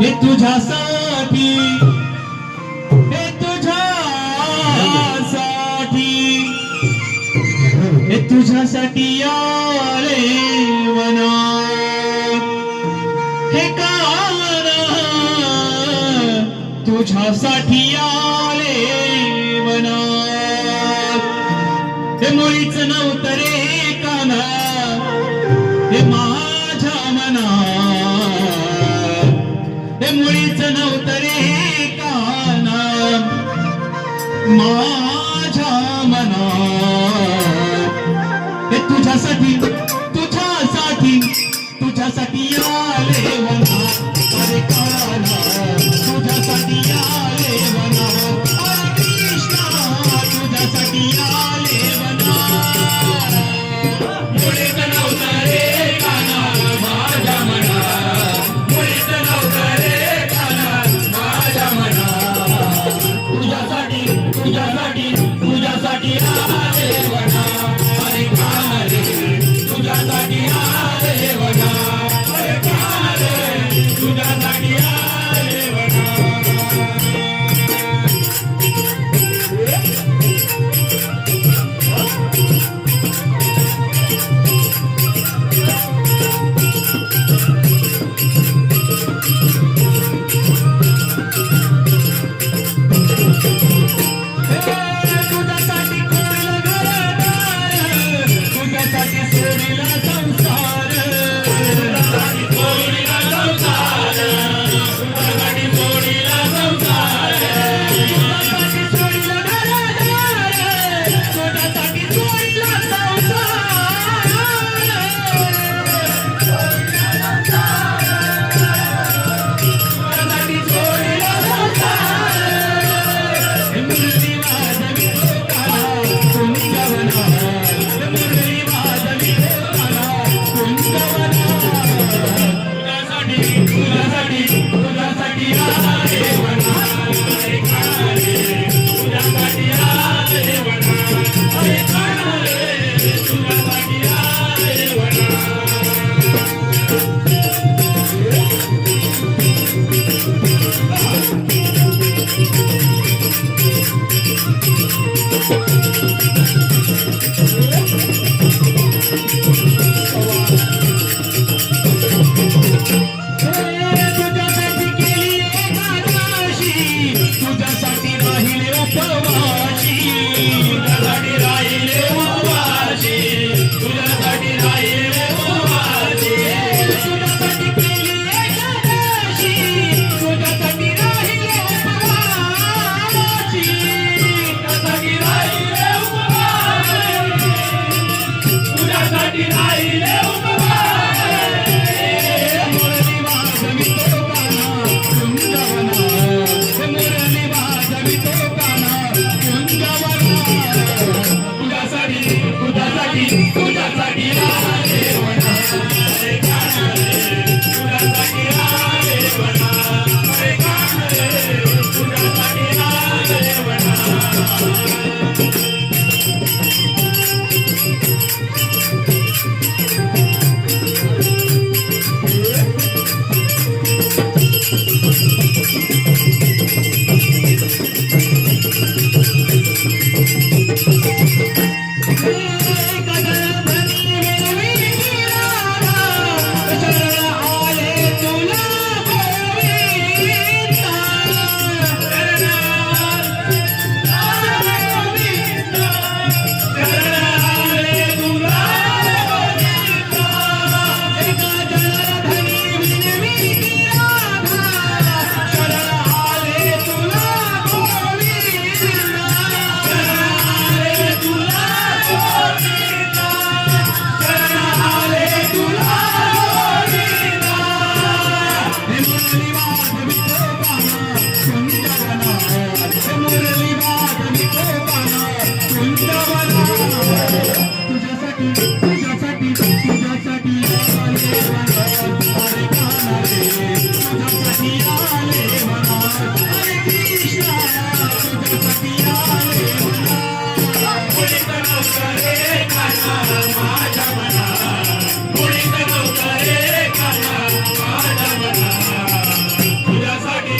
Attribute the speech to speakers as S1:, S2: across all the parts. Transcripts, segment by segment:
S1: हे तुझ्यासाठी हे तुझ्यासाठी हे तुझ्यासाठी आले मना. हे कान तुझ्यासाठी आले मना. हे मुळीच नव्हतं रे काना. हे मा मुळीच नव्हतं रे काना मा Jadi, jadi. Thank you.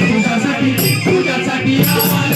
S1: तुझ्यासाठी तुझ्यासाठी आवाज.